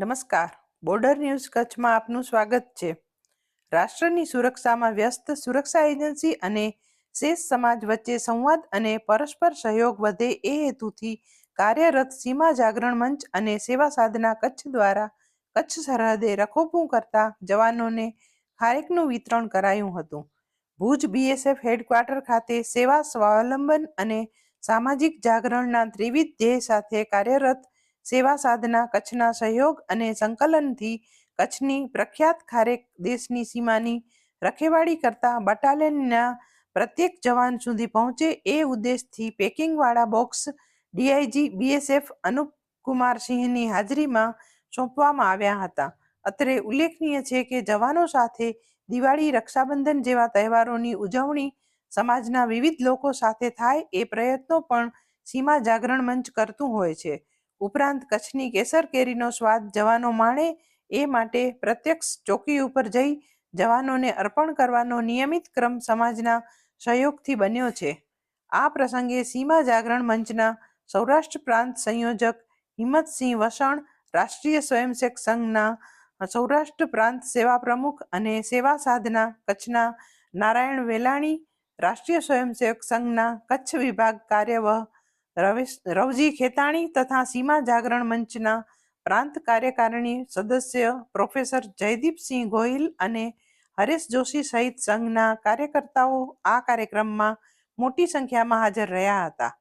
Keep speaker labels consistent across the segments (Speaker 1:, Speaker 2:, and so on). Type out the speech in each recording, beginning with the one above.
Speaker 1: નમસ્કાર. Border news કચ્છમાં આપનું સ્વાગત છે. રાષ્ટ્રની સુરક્ષામાં વ્યસ્ત સુરક્ષા એજન્સી અને શેષ સમાજ વચ્ચે સંવાદ અને પરસ્પર સહયોગ વધે એ હેતુથી કાર્યરત સીમા જાગરણ મંચ અને સેવા સાધના કચ્છ દ્વારા કચ્છ સરહદે રખોપું કરતા જવાનોને ખારેકનું વિતરણ કરાયું હતું. ભુજ બીએસએફ હેડક્વાર્ટર ખાતે સેવા સ્વાવલંબન અને સામાજિક જાગરણના ત્રિવિધ ધ્યેય સાથે કાર્યરત સેવા સાધના, કચ્છના સહયોગ અને સંકલનથી કચ્છની પ્રખ્યાત ખારેક દેશની સીમાની રખેવાળી કરતા બટાલિયનના પ્રત્યેક જવાન સુધી પહોંચે એ ઉદ્દેશથી પેકિંગવાળા બોક્સ ડીઆઈજી, બીએસએફ અનુપકુમાર સિંહની હાજરીમાં સોંપવામાં આવ્યા હતા. અત્રે ઉલ્લેખનીય છે કે જવાનો સાથે દિવાળી, રક્ષાબંધન જેવા તહેવારોની ઉજવણી સમાજના વિવિધ લોકો સાથે થાય એ પ્રયત્નો પણ સીમા જાગરણ મંચ કરતું હોય છે. ઉપરાંત કચ્છની કેસર કેરીનો સ્વાદ જવાનો માણે એ માટે પ્રત્યક્ષ ચોકી ઉપર જઈ જવાનોને અર્પણ કરવાનો નિયમિત ક્રમ સમાજના સહયોગથી બન્યો છે. આ પ્રસંગે સીમા જાગરણ મંચના સૌરાષ્ટ્ર પ્રાંત સંયોજક હિંમતસિંહ વસણ, રાષ્ટ્રીય સ્વયંસેવક સંઘના સૌરાષ્ટ્ર પ્રાંત સેવા પ્રમુખ અને સેવા સાધના કચ્છના નારાયણ વેલાણી, રાષ્ટ્રીય સ્વયંસેવક સંઘના કચ્છ વિભાગ કાર્યવાહ રવજી ખેતાણી તથા સીમા જાગરણ મંચના પ્રાંત કાર્યકારિણી સદસ્ય પ્રોફેસર જયદીપસિંહ ગોહિલ અને હરેશ જોશી સહિત સંઘના કાર્યકર્તાઓ આ કાર્યક્રમમાં મોટી સંખ્યામાં હાજર રહ્યા હતા.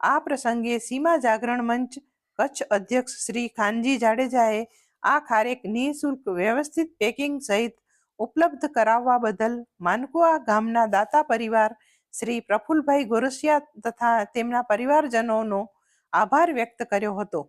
Speaker 1: આ પ્રસંગે સીમા જાગરણ મંચ કચ્છ અધ્યક્ષ શ્રી ખાનજી જાડેજાએ આ ખારેક નિઃશુલ્ક વ્યવસ્થિત પેકિંગ સહિત ઉપલબ્ધ કરાવવા બદલ માનકુઆ ગામના દાતા પરિવાર શ્રી પ્રફુલભાઈ ગોરસિયા તથા તેમના પરિવારજનોનો આભાર વ્યક્ત કર્યો હતો.